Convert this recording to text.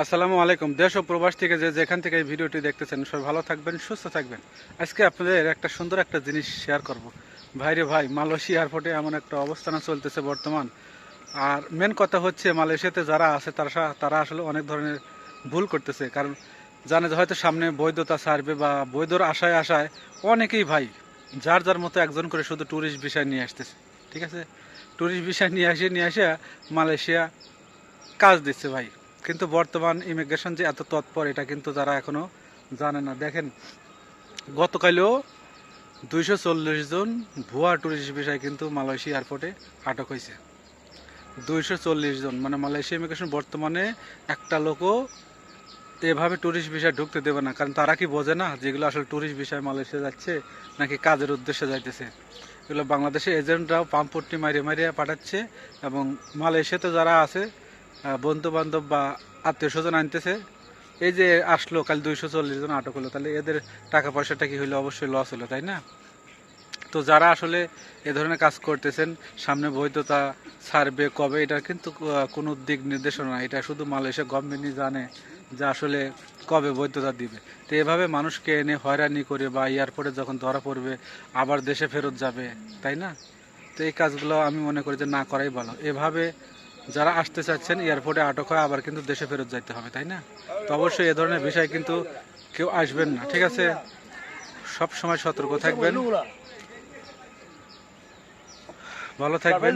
আসসালামু আলাইকুম। দেশ ও প্রবাস থেকে যে যেখান থেকে এই ভিডিওটি দেখতেছেন, সবাই ভালো থাকবেন, সুস্থ থাকবেন। আজকে আপনাদের একটা সুন্দর একটা জিনিস শেয়ার করব। ভাইরে ভাই, মালয়েশিয়া এয়ারপোর্টে এমন একটা অবস্থান চলতেছে বর্তমান। আর মেন কথা হচ্ছে, মালয়েশিয়াতে যারা আছে, তারা তারা আসলে অনেক ধরনের ভুল করতেছে। কারণ জানে যে হয়তো সামনে বৈধতা সারবে বা বৈধর আশায় আশায় অনেকেই ভাই, যার যার মতো একজন করে শুধু ট্যুরিস্ট বিষয় নিয়ে আসতেছে। ঠিক আছে? ট্যুরিস্ট বিষয় নিয়ে আসে নিয়ে আসে মালয়েশিয়া কাজ দিচ্ছে ভাই। কিন্তু বর্তমান ইমিগ্রেশন যে এত তৎপর, এটা কিন্তু যারা এখনও জানে না। দেখেন, গতকালও দুইশো চল্লিশ জন ভুয়া টুরিস্ট বিষয় কিন্তু মালয়েশিয়া এয়ারপোর্টে আটক হয়েছে। দুইশো চল্লিশ জন মানে মালয়েশিয়া ইমিগ্রেশন বর্তমানে একটা লোকও এভাবে টুরিস্ট বিষয় ঢুকতে দেবে না। কারণ তারা কি বোঝে না যেগুলো আসলে টুরিস্ট বিষয় মালয়েশিয়া যাচ্ছে নাকি কাজের উদ্দেশ্যে যাইতেছে? এগুলো বাংলাদেশের এজেন্টরাও পাম্পট্টি মারিয়ে মারিয়ে পাঠাচ্ছে এবং মালয়েশিয়াতে যারা আছে বন্ধু বান্ধব বা আত্মীয় স্বজন আনতেছে। এই যে আসলো, কাল দুইশো চল্লিশ জন আটক হলো, তাহলে এদের টাকা পয়সাটা কি হলো অবশ্যই লস হলো তাই না? তো যারা আসলে এ ধরনের কাজ করতেছেন, সামনে বৈধতা ছাড়বে কবে, এটা কিন্তু কোনো দিক নির্দেশনা এটা শুধু মালয়েশিয়া গভর্নমেন্টই জানে যে আসলে কবে বৈধতা দিবে। তো এভাবে মানুষকে এনে হয়রানি করে বা এয়ারপোর্টে যখন ধরা পড়বে, আবার দেশে ফেরত যাবে, তাই না? তো এই কাজগুলো আমি মনে করি যে না করাই ভালো। এভাবে যারা আসতে চাচ্ছেন এয়ারপোর্টে আটক হয় আবার কিন্তু দেশে ফেরত যাইতে হবে, তাই না? তো অবশ্যই এ ধরনের বিষয় কিন্তু কেউ আসবেন না, ঠিক আছে? সব সময় সতর্ক থাকবেন। ভালো থাকবেন।